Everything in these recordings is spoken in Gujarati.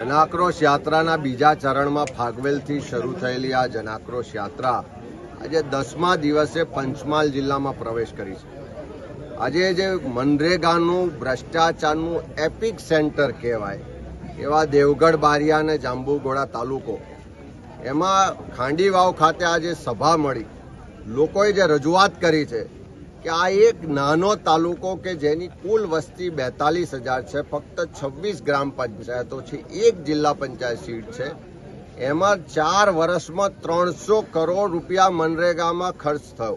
જનાક્રોશ યાત્રાના બીજા ચરણમાં ફાગવેલથી શરૂ થયેલી આ જનાક્રોશ યાત્રા આજે દસમા દિવસે પંચમહાલ જિલ્લામાં પ્રવેશ કરી છે. આજે જે મનરેગાનું, ભ્રષ્ટાચારનું એપિક સેન્ટર કહેવાય, એવા દેવગઢ બારિયા અને જાંબુગોડા તાલુકો, એમાં ખાંડીવાવ ખાતે આજે સભા મળી. લોકોએ જે રજૂઆત કરી છે કે આ એક નાનો તાલુકો કે જેની કુલ વસ્તી બેતાલીસ હજાર છે, ફક્ત છવ્વીસ ગ્રામ પંચાયતો છે, એક જિલ્લા પંચાયત સીટ છે. એમાં ચાર વર્ષમાં ત્રણસો કરોડ રૂપિયા મનરેગામાં ખર્ચ થયો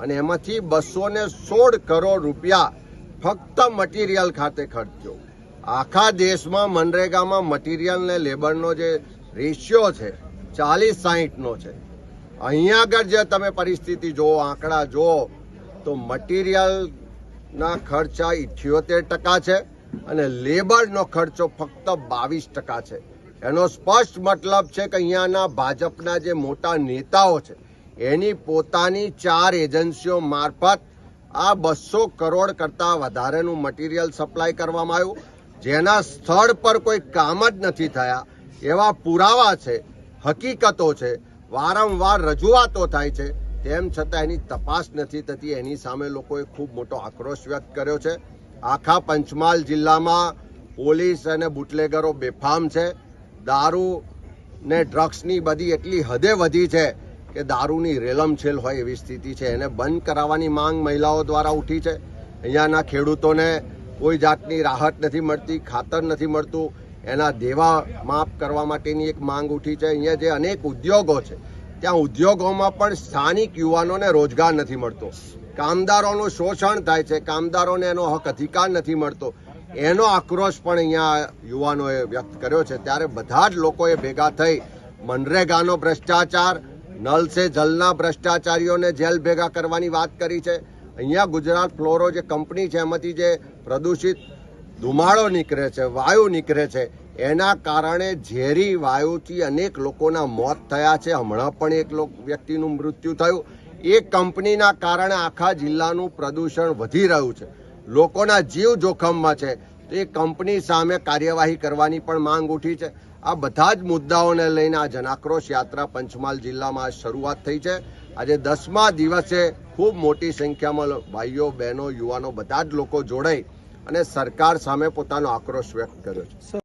અને એમાંથી બસો ને સોળ કરોડ રૂપિયા ફક્ત મટીરિયલ ખાતે ખર્ચ્યો. આખા દેશમાં મનરેગામાં મટીરિયલ ને લેબરનો જે રેશિયો છે, ચાલીસ સાહીઠનો છે. અહીંયા આગળ જે તમે પરિસ્થિતિ જુઓ, આંકડા જુઓ તો મટીરિયલના ખર્ચા ઇઠ્યોતેર ટકા છે અને લેબરનો ખર્ચો ફક્ત બાવીસ ટકા છે. એનો સ્પષ્ટ મતલબ છે કે અહીંયાના ભાજપના જે મોટા નેતાઓ છે, એની પોતાની ચાર એજન્સીઓ મારફત આ બસો કરોડ કરતાં વધારેનું મટીરિયલ સપ્લાય કરવામાં આવ્યું. જેના સ્થળ પર કોઈ કામ જ નથી થયા. એવા પુરાવા છે, હકીકતો છે, વારંવાર રજૂઆતો થાય છે તેમ છતાં એની તપાસ નથી થતી. એની સામે લોકોએ ખૂબ મોટો આક્રોશ વ્યક્ત કર્યો છે. આખા પંચમહાલ જિલ્લામાં પોલીસ અને બુટલેગરો બેફામ છે. દારૂ ને ડ્રગ્સની બધી એટલી હદે વધી છે કે દારૂની રેલમછેલ હોય એવી સ્થિતિ છે. એને બંધ કરાવવાની માંગ મહિલાઓ દ્વારા ઉઠી છે. અહીંયાના ખેડૂતોને કોઈ જાતની રાહત નથી મળતી, ખાતર નથી મળતું. એના દેવા માફ કરવા માટેની એક માંગ ઉઠી છે. અહીંયા જે અનેક ઉદ્યોગો છે ત્યાં ઉદ્યોગોમાં પણ સ્થાનિક યુવાનોને રોજગાર નથી મળતો. કામદારોનું શોષણ થાય છે. કામદારોને એનો હક અધિકાર નથી મળતો. એનો આક્રોશ પણ અહીંયા યુવાનોએ વ્યક્ત કર્યો છે. ત્યારે બધા જ લોકોએ ભેગા થઈ મનરેગાનો ભ્રષ્ટાચાર, નલ સે જલના ભ્રષ્ટાચારીઓને જેલ ભેગા કરવાની વાત કરી છે. અહીંયા ગુજરાત ફ્લોરો જે કંપની છે, એમાંથી જે પ્રદૂષિત ધુમાડો નીકળે છે, વાયુ નીકળે છે, એના કારણે ઝેરી વાયુથી અનેક લોકોના મોત થયા છે. હમણાં પણ એક વ્યક્તિનું મૃત્યુ થયું. એ કંપનીના કારણે આખા જિલ્લાનું પ્રદૂષણ વધી રહ્યું છે. લોકોના જીવ જોખમમાં છે. તો એ કંપની સામે કાર્યવાહી કરવાની પણ માંગ ઉઠી છે. આ બધા જ મુદ્દાઓને લઈને આ જનાક્રોશ યાત્રા પંચમહાલ જિલ્લામાં શરૂઆત થઈ છે. આજે દસમા દિવસે ખૂબ મોટી સંખ્યામાં ભાઈઓ, બહેનો, યુવાનો બધા જ લોકો જોડાઈ અને સરકાર સામે પોતાનો આક્રોશ વ્યક્ત કર્યો છે.